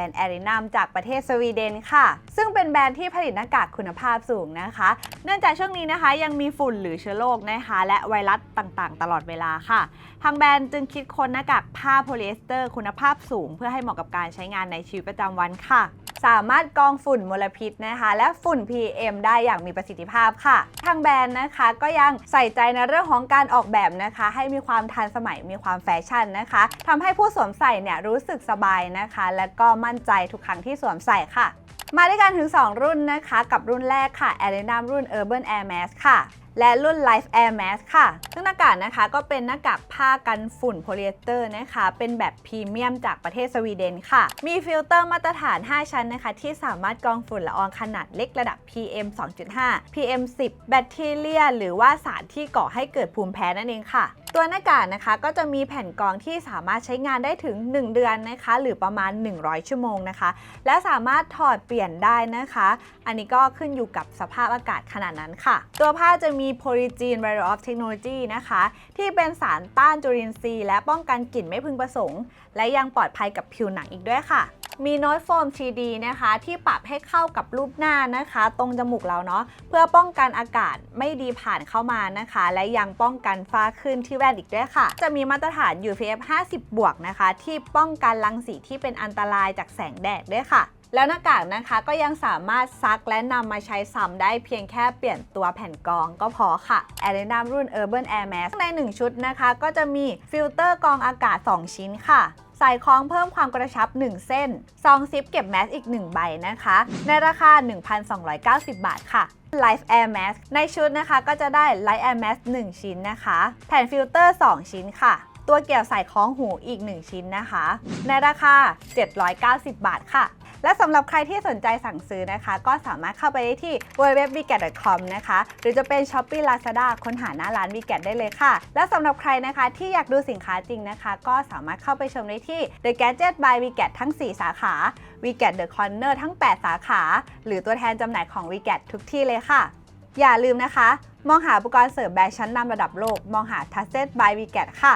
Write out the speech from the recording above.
รนด์แอรินัมจากประเทศสวีเดนค่ะ ซึ่งเป็นแบรนด์ที่ผลิตหน้ากากคุณภาพสูงนะคะ เนื่องจากช่วงนี้นะคะยังมีฝุ่นหรือเชื้อโรคนะคะ และไวรัสต่างๆ ตลอดเวลาค่ะ ทางแบรนด์จึงคิดค้นหน้ากากผ้าโพลีเอสเตอร์ คุณภาพสูง เพื่อให้เหมาะกับการใช้งานในชีวิตประจำวันค่ะ สามารถกรองฝุ่นมลพิษนะคะ และฝุ่น PM ได้อย่างมีประสิทธิภาพค่ะ ทางแบรนด์นะคะก็ยังใส่ใจในเรื่องของการออกแบบนะคะ ให้มีความทันสมัยมีความแฟชั่นนะคะทำให้ผู้สวมใส่เนี่ยรู้สึกสบายนะคะ และก็มั่นใจทุกครั้งที่สวมใส่ค่ะมาด้วยกันถึง 2 รุ่นนะคะ กับรุ่นแรกค่ะ a r e n a รุ่น Urban Air Mask ค่ะและรุ่น Life Air Mask ค่ะ ซึ่งหน้ากากนะคะก็เป็นหน้ากากผ้ากันฝุ่นโพลีเอสเตอร์นะคะ เป็นแบบพรีเมียมจากประเทศสวีเดนค่ะ มีฟิลเตอร์มาตรฐาน 5 ชั้นนะคะ ที่สามารถกรองฝุ่นละอองขนาดเล็กระดับ PM 2.5 PM 10 แบคทีเรีย หรือว่าสารที่ก่อให้เกิดภูมิแพ้นั่นเองค่ะ ตัวหน้ากากนะคะก็จะมีแผ่นกรองที่สามารถใช้งานได้ถึง 1 เดือนนะคะ หรือประมาณ 100 ชั่วโมงนะคะ และสามารถถอดเปลี่ยนได้นะคะ อันนี้ก็ขึ้นอยู่กับสภาพอากาศขนาดนั้นค่ะ ตัวผ้าจะมี Polygen Barrier of Technology นะคะ ที่เป็นสารต้านจุลินทรีย์และป้องกันกลิ่นไม่พึงประสงค์ และยังปลอดภัยกับผิวหนังอีกด้วยค่ะมีน้อยโฟม 3D นะคะ ที่ปรับให้เข้ากับรูปหน้านะคะ ตรงจมูกเราเนาะเพื่อป้องกันอากาศไม่ดีผ่านเข้ามานะคะ และยังป้องกันฝ้าขึ้นที่แว่นอีกด้วยค่ะ จะมีมาตรฐาน UPF 50 บวกนะคะ ที่ป้องกันรังสีที่เป็นอันตรายจากแสงแดดด้วยค่ะ แล้วหน้ากากนะคะก็ยังสามารถซักและนำมาใช้ซ้ำได้เพียงแค่เปลี่ยนตัวแผ่นกรองก็พอค่ะ a r e n a รุ่น Urban Air Mask ใน 1 ชุดนะคะ ก็จะมีฟิลเตอร์กรองอากาศ 2 ชิ้นค่ะใส่คล้องเพิ่มความกระชับ 1 เส้นซองซิปเก็บแมสอีก 1 ใบนะคะ ในราคา 1,290 บาทค่ะ Life Air Mask ในชุดนะคะก็จะได้ Light Air Mask 1 ชิ้นนะคะ แผ่นฟิลเตอร์ 2 ชิ้นค่ะ ตัวเกี่ยวใส่คล้องหูอีก 1 ชิ้นนะคะ ในราคา 790 บาทค่ะ และสำหรับใครที่สนใจสั่งซื้อนะคะ ก็สามารถเข้าไปได้ที่ www.vicat.com นะคะ หรือจะเป็น Shopee Lazada ค้นหาหน้าร้าน Vicat ได้เลยค่ะ และสำหรับใครนะคะที่อยากดูสินค้าจริงนะคะ ก็สามารถเข้าไปชมได้ที่ The Gadget by Vicat ทั้ง 4 สาขา Vicat The Corner ทั้ง 8 สาขา หรือตัวแทนจำหน่ายของ Vicat ทุกที่เลยค่ะ อย่าลืมนะคะ มองหาอุปกรณ์เสริมแบรนด์ชั้นนำระดับโลก มองหา Trusted by Vicat ค่ะ